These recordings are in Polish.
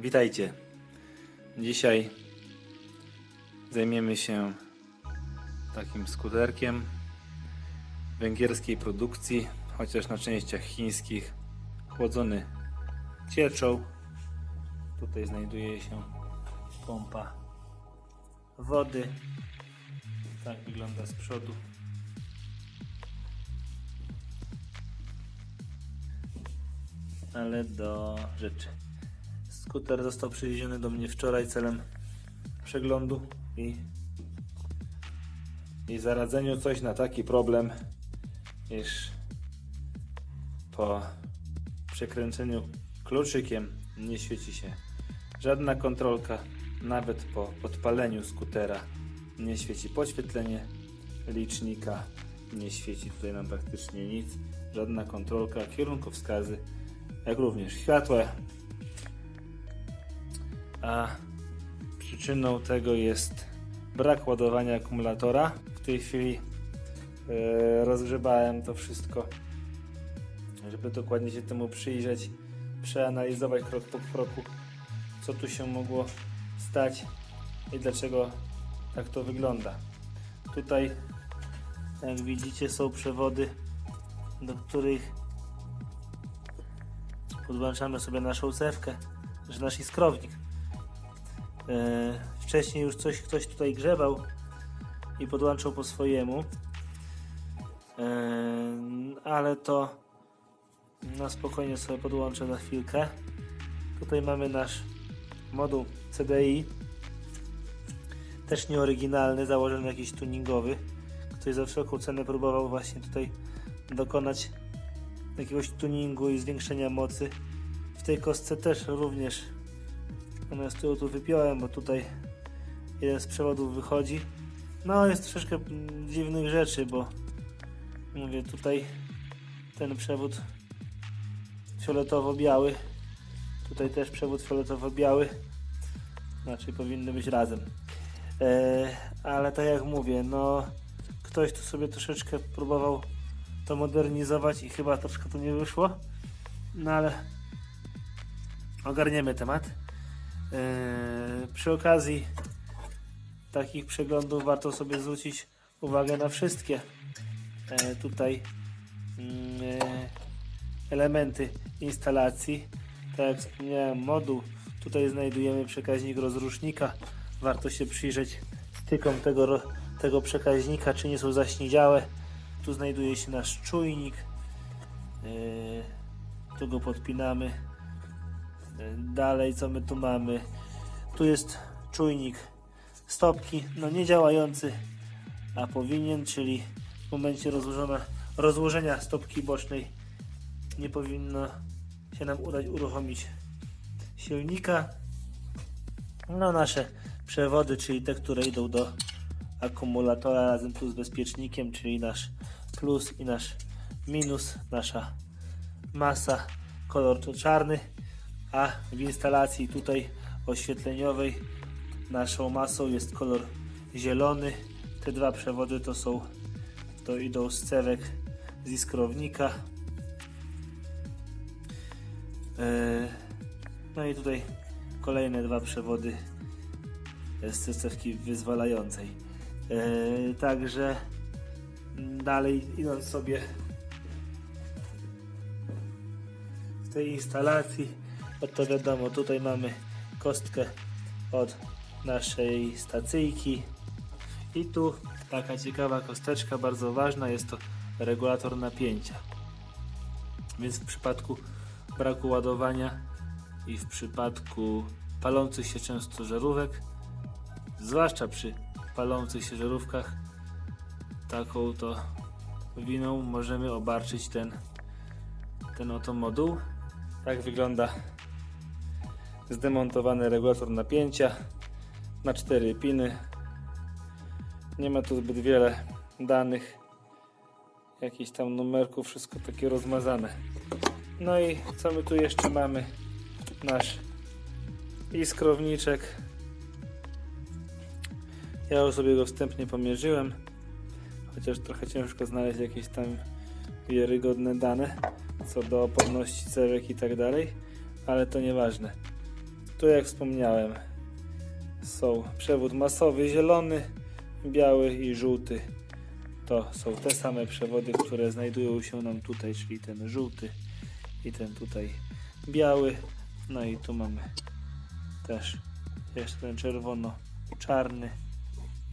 Witajcie. Dzisiaj zajmiemy się takim skuterkiem węgierskiej produkcji, chociaż na częściach chińskich, chłodzony cieczą. Tutaj znajduje się pompa wody. Tak wygląda z przodu. Ale do rzeczy. Skuter został przywieziony do mnie wczoraj celem przeglądu i, i zaradzeniu coś na taki problem, iż po przekręceniu kluczykiem nie świeci się żadna kontrolka, nawet po podpaleniu skutera nie świeci podświetlenie licznika, nie świeci tutaj nam praktycznie nic, żadna kontrolka, kierunkowskazy, jak również światła, a przyczyną tego jest brak ładowania akumulatora. W tej chwili e, rozgrzebałem to wszystko, żeby dokładnie się temu przyjrzeć, przeanalizować krok po kroku, co tu się mogło stać i dlaczego tak to wygląda. Tutaj, jak widzicie, są przewody, do których podłączamy sobie naszą cewkę, że nasz iskrownik. E, wcześniej już coś ktoś tutaj grzebał i podłączał po swojemu, e, ale to na spokojnie sobie podłączę za chwilkę. Tutaj mamy nasz moduł CDI, też nieoryginalny, założony jakiś tuningowy. Ktoś za wszelką cenę próbował właśnie tutaj dokonać jakiegoś tuningu i zwiększenia mocy. W tej kostce też również Natomiast tu, tu wypiąłem, bo tutaj jeden z przewodów wychodzi. No jest troszeczkę mm, dziwnych rzeczy, bo mówię tutaj ten przewód fioletowo-biały. Tutaj też przewód fioletowo-biały. Znaczy powinny być razem. E, ale tak jak mówię, no ktoś tu sobie troszeczkę próbował to modernizować i chyba troszkę to nie wyszło. No ale ogarniemy temat. Yy, przy okazji takich przeglądów warto sobie zwrócić uwagę na wszystkie yy, tutaj yy, elementy instalacji. Tak jak wspomniałem, moduł. Tutaj znajdujemy przekaźnik rozrusznika. Warto się przyjrzeć stykom tego, tego przekaźnika, czy nie są zaśniedziałe. Tu znajduje się nasz czujnik. Tu go podpinamy. Dalej, co my tu mamy? Tu jest czujnik stopki, no nie działający, a powinien, czyli w momencie rozłożenia stopki bocznej nie powinno się nam udać uruchomić silnika. No nasze przewody, czyli te, które idą do akumulatora razem tu z bezpiecznikiem, czyli nasz plus i nasz minus, nasza masa, kolor to czarny, a w instalacji tutaj oświetleniowej naszą masą jest kolor zielony. Te dwa przewody to są, to idą z cewek z iskrownika. E, No i tutaj kolejne dwa przewody z cewki wyzwalającej. E, Także dalej idąc sobie w tej instalacji to wiadomo, tutaj mamy kostkę od naszej stacyjki i tu taka ciekawa kosteczka, bardzo ważna, jest to regulator napięcia. Więc w przypadku braku ładowania i w przypadku palących się często żarówek, zwłaszcza przy palących się żarówkach, taką to winą możemy obarczyć ten, ten oto moduł. Tak wygląda zdemontowany regulator napięcia na cztery piny. Nie ma tu zbyt wiele danych, jakichś tam numerków, wszystko takie rozmazane. No i co my tu jeszcze mamy? Nasz iskrowniczek. Ja już sobie go wstępnie pomierzyłem, chociaż trochę ciężko znaleźć jakieś tam wiarygodne dane co do oporności cewek i tak dalej, ale to nieważne. Tu jak wspomniałem, są przewód masowy zielony, biały i żółty. To są te same przewody, które znajdują się nam tutaj, czyli ten żółty i ten tutaj biały. No i tu mamy też jeszcze ten czerwono-czarny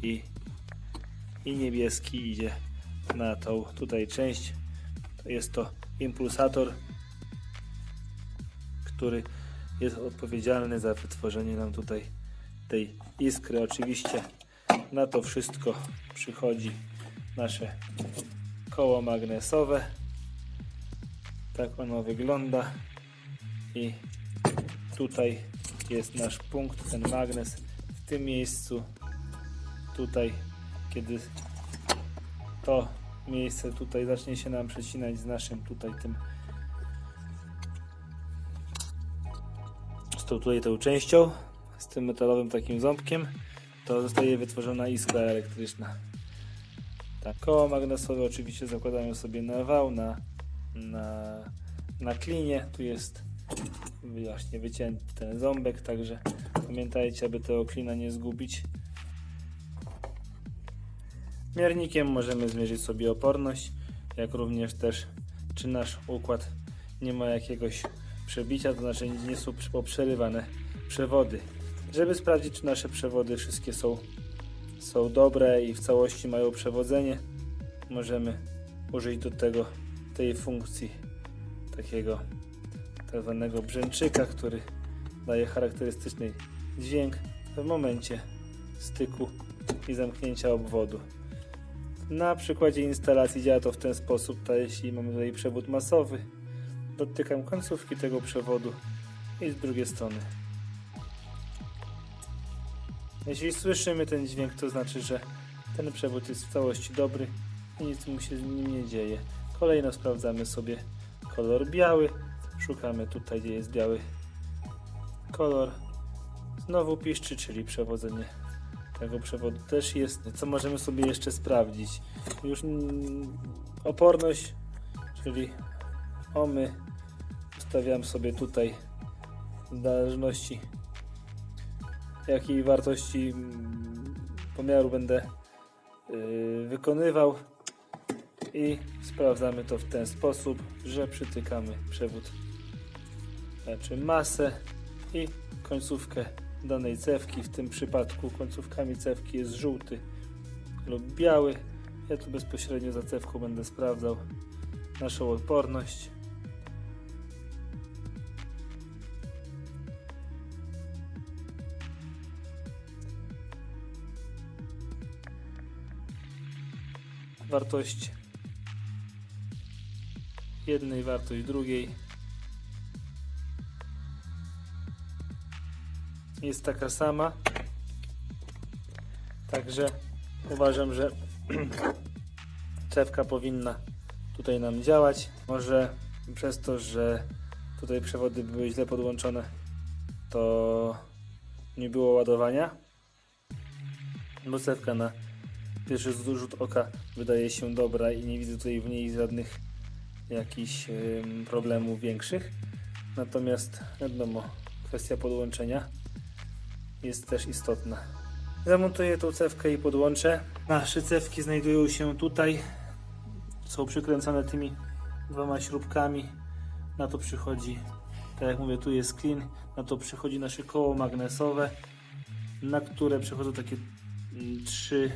i, i niebieski idzie na tą tutaj część. To jest to impulsator, który jest odpowiedzialny za wytworzenie nam tutaj tej iskry. Oczywiście na to wszystko przychodzi nasze koło magnesowe. Tak ono wygląda i tutaj jest nasz punkt, ten magnes w tym miejscu tutaj kiedy to miejsce tutaj zacznie się nam przecinać z naszym tutaj tym tą tutaj tą częścią z tym metalowym takim ząbkiem to zostaje wytworzona iskra elektryczna tak, koło magnesowe oczywiście zakładamy sobie na wał, na, na, na klinie. Tu jest właśnie wycięty ten ząbek, także pamiętajcie, aby tego klina nie zgubić. Miernikiem możemy zmierzyć sobie oporność, jak również też czy nasz układ nie ma jakiegoś przebicia, to znaczy nie są poprzerywane przewody. Żeby sprawdzić, czy nasze przewody wszystkie są są dobre i w całości mają przewodzenie, możemy użyć do tego tej funkcji takiego tak zwanego brzęczyka, który daje charakterystyczny dźwięk w momencie styku i zamknięcia obwodu. Na przykładzie instalacji działa to w ten sposób, to jeśli mamy tutaj przewód masowy, dotykam końcówki tego przewodu i z drugiej strony jeśli słyszymy ten dźwięk, to znaczy, że ten przewód jest w całości dobry i nic mu się z nim nie dzieje. Kolejno sprawdzamy sobie kolor biały. Szukamy tutaj, gdzie jest biały kolor. Znowu piszczy, czyli przewodzenie tego przewodu też jest. Co możemy sobie jeszcze sprawdzić? Już oporność, czyli omy ustawiam sobie tutaj w zależności jakiej wartości mm, pomiaru będę yy, wykonywał i sprawdzamy to w ten sposób, że przytykamy przewód, znaczy masę i końcówkę danej cewki. W tym przypadku końcówkami cewki jest żółty lub biały. Ja tu bezpośrednio za cewką będę sprawdzał naszą odporność. Wartość jednej, wartość drugiej jest taka sama. Także uważam, że cewka powinna tutaj nam działać. Może przez to, że tutaj przewody były źle podłączone, to nie było ładowania. Bo cewka na pierwszy rzut oka wydaje się dobra i nie widzę tutaj w niej żadnych jakichś problemów większych. Natomiast wiadomo, kwestia podłączenia jest też istotna. Zamontuję tą cewkę i podłączę. Nasze cewki znajdują się tutaj. Są przykręcone tymi dwoma śrubkami. Na to przychodzi, tak jak mówię, tu jest clean. Na to przychodzi nasze koło magnesowe, na które przychodzą takie mm, trzy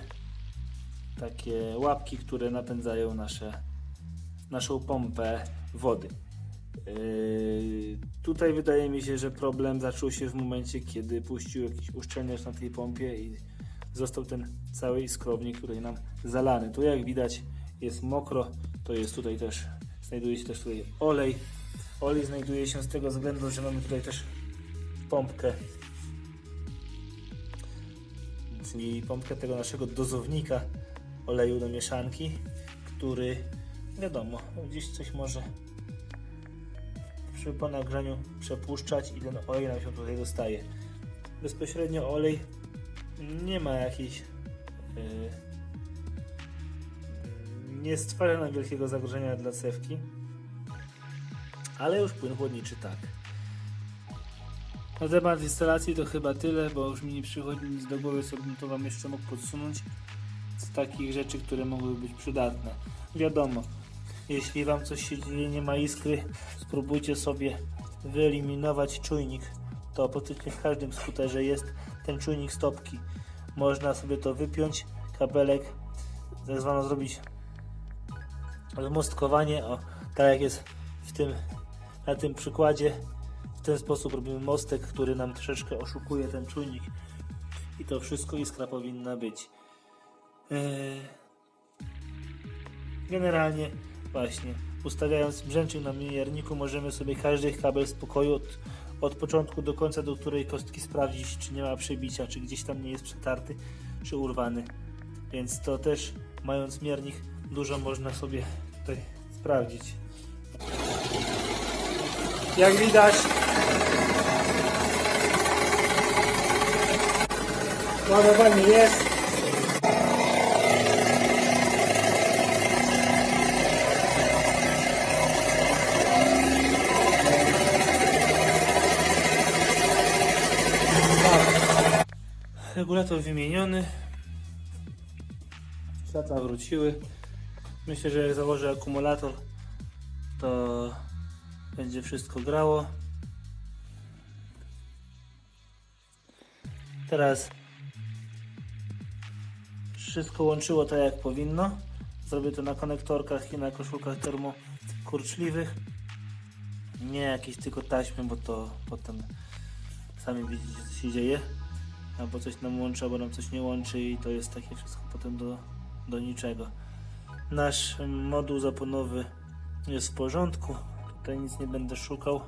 takie łapki, które napędzają nasze, naszą pompę wody. Yy, tutaj wydaje mi się, że problem zaczął się w momencie, kiedy puścił jakiś uszczelniacz na tej pompie i został ten cały iskrownik tutaj nam zalany. Tu jak widać jest mokro, to jest tutaj też, znajduje się też tutaj olej. Olej znajduje się z tego względu, że mamy tutaj też pompkę, czyli pompkę tego naszego dozownika oleju do mieszanki, który wiadomo, gdzieś coś może przy po nagrzaniu przepuszczać i ten olej nam się tutaj dostaje. Bezpośrednio olej nie ma jakiejś yy, nie stwarza nam wielkiego zagrożenia dla cewki, ale już płyn chłodniczy tak. Na temat instalacji to chyba tyle, bo już mi nie przychodzi nic do głowy, co bym to Wam jeszcze mógł podsunąć z takich rzeczy, które mogły być przydatne. Wiadomo, jeśli Wam coś się dzieje, nie ma iskry, spróbujcie sobie wyeliminować czujnik. To praktycznie w każdym skuterze jest ten czujnik stopki. Można sobie to wypiąć, kabelek, tak zrobić mostkowanie, o, tak jak jest w tym, na tym przykładzie. W ten sposób robimy mostek, który nam troszeczkę oszukuje ten czujnik. I to wszystko iskra powinna być. Eee, Generalnie właśnie ustawiając brzęczyk na miniarniku możemy sobie każdy kabel z pokoju od, od początku do końca do której kostki sprawdzić czy nie ma przebicia, czy gdzieś tam nie jest przetarty, czy urwany. Więc to też mając miernik dużo można sobie tutaj sprawdzić. Jak widać ładowanie jest. Regulator wymieniony. Światła wróciły. Myślę, że jak założę akumulator, to będzie wszystko grało. Teraz wszystko łączyło tak jak powinno. Zrobię to na konektorkach i na koszulkach termokurczliwych. Nie jakieś tylko taśmy, bo to potem sami widzicie co się dzieje. Albo coś nam łączy, albo nam coś nie łączy i to jest takie wszystko potem do, do niczego. Nasz moduł zaponowy jest w porządku. Tutaj nic nie będę szukał.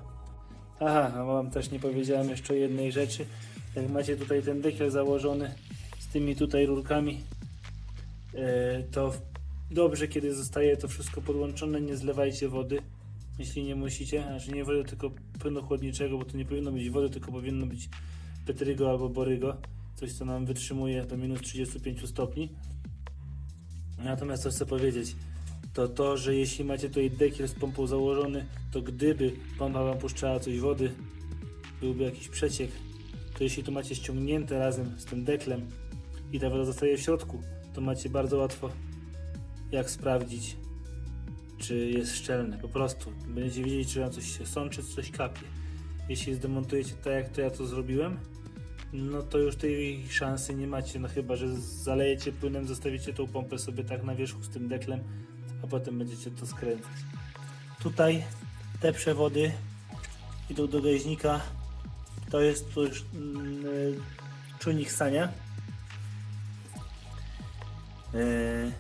Aha, a wam też nie powiedziałem jeszcze jednej rzeczy. Jak macie tutaj ten dekiel założony z tymi tutaj rurkami, e, to dobrze, kiedy zostaje to wszystko podłączone, nie zlewajcie wody, jeśli nie musicie. Znaczy nie wody, tylko płynu chłodniczego, bo to nie powinno być wody, tylko powinno być petrygo albo borygo. Coś, co nam wytrzymuje do minus 35 stopni. Natomiast co chcę powiedzieć, to to, że jeśli macie tutaj dekiel z pompą założony, to gdyby pompa wam puszczała coś wody, byłby jakiś przeciek, to jeśli to macie ściągnięte razem z tym deklem i ta woda zostaje w środku, to macie bardzo łatwo jak sprawdzić, czy jest szczelne. Po prostu będziecie wiedzieć, czy wam coś się sączy, czy coś kapie. Jeśli zdemontujecie tak, jak to ja to zrobiłem, no to już tej szansy nie macie, no chyba, że zalejecie płynem, zostawicie tą pompę sobie tak na wierzchu z tym deklem, a potem będziecie to skręcać. Tutaj te przewody idą do gaźnika, to jest to już mm, y, czujnik stania. Yy,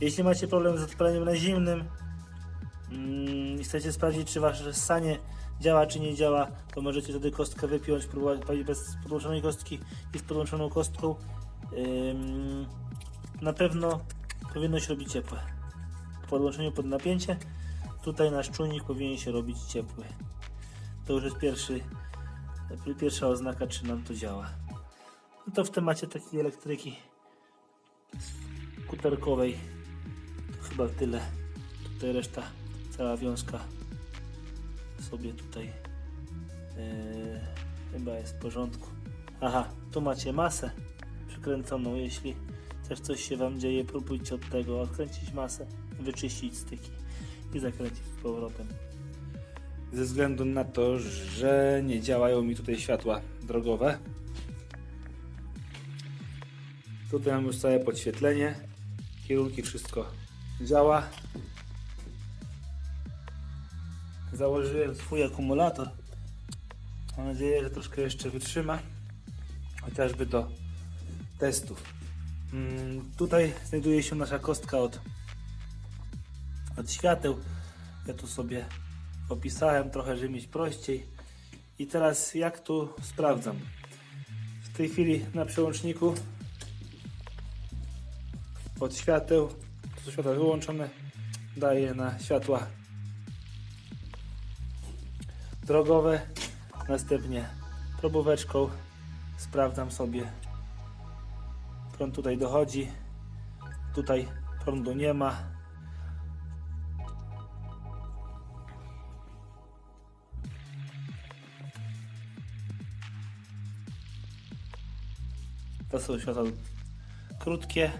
Jeśli macie problem z odpaleniem na zimnym mm, i chcecie sprawdzić, czy wasze sanie działa, czy nie działa, to możecie wtedy kostkę wypiąć, próbować bez podłączonej kostki i z podłączoną kostką. Na pewno powinno się robić ciepłe. Po podłączeniu pod napięcie, tutaj nasz czujnik powinien się robić ciepły. To już jest pierwszy, pierwsza oznaka, czy nam to działa. No to w temacie takiej elektryki skuterkowej to chyba tyle. Tutaj reszta, cała wiązka sobie tutaj yy, chyba jest w porządku. Aha, tu macie masę przykręconą. Jeśli też coś się Wam dzieje, próbujcie od tego odkręcić masę, wyczyścić styki i zakręcić z powrotem. Ze względu na to, że nie działają mi tutaj światła drogowe. Tutaj mam już całe podświetlenie. Kierunki, wszystko działa. Założyłem swój akumulator. Mam nadzieję, że troszkę jeszcze wytrzyma. Chociażby do testów. Mm, tutaj znajduje się nasza kostka od, od świateł. Ja tu sobie opisałem trochę, żeby mieć prościej. I teraz jak tu sprawdzam? W tej chwili na przełączniku od świateł, to są światła wyłączone, daję na światła drogowe. Następnie probóweczką sprawdzam sobie. Prąd tutaj dochodzi. Tutaj prądu nie ma. To są światła krótkie,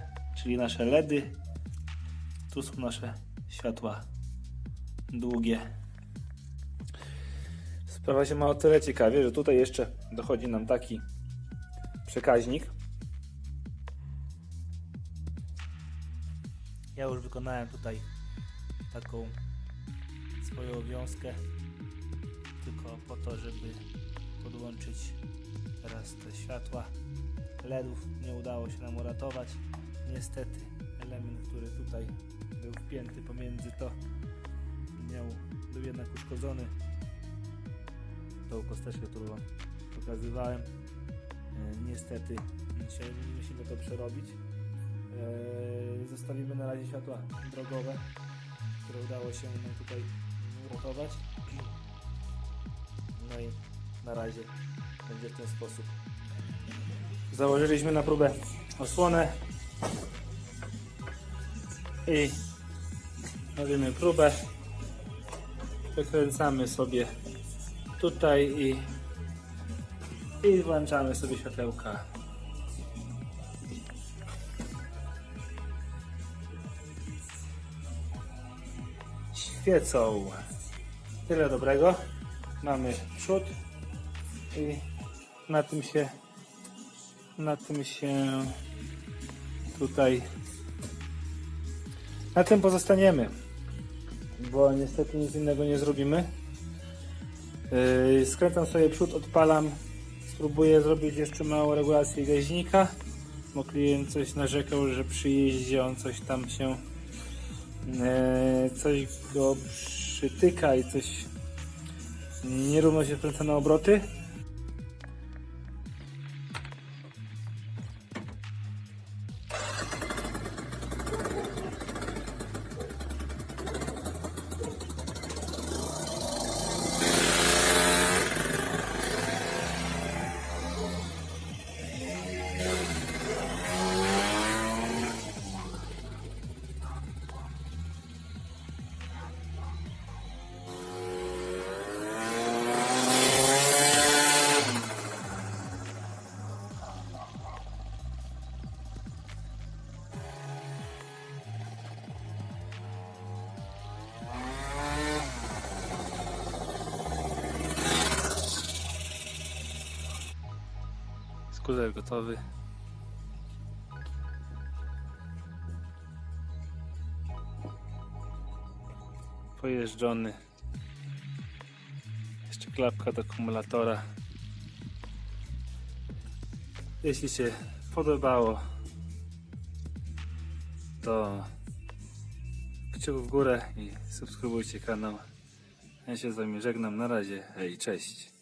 czyli nasze LEDy. Tu są nasze światła długie. Sprawa się ma o tyle ciekawie, że tutaj jeszcze dochodzi nam taki przekaźnik. Ja już wykonałem tutaj taką swoją wiązkę tylko po to, żeby podłączyć teraz te światła LEDów. Nie udało się nam uratować. Niestety element, który tutaj był wpięty pomiędzy to miał, był jednak uszkodzony tą kosteczkę, którą Wam pokazywałem. E, niestety dzisiaj musimy to przerobić. E, zostawimy na razie światła drogowe, które udało się nam tutaj uratować. No i na razie będzie w ten sposób. Założyliśmy na próbę osłonę i robimy próbę. Wykręcamy sobie tutaj i, i włączamy sobie światełka. Świecą. Tyle dobrego. Mamy przód i na tym się na tym się tutaj na tym pozostaniemy bo niestety nic innego nie zrobimy skręcam sobie przód, odpalam spróbuję zrobić jeszcze małą regulację gaźnika bo klient coś narzekał, że przy jeździe on coś tam się yy, coś go przytyka i coś nierówno się wkręca na obroty Skuter gotowy. Pojeżdżony. Jeszcze klapka do akumulatora. Jeśli się podobało, to kciuk w górę i subskrybujcie kanał. Ja się z Wami żegnam. Na razie. Hej, cześć.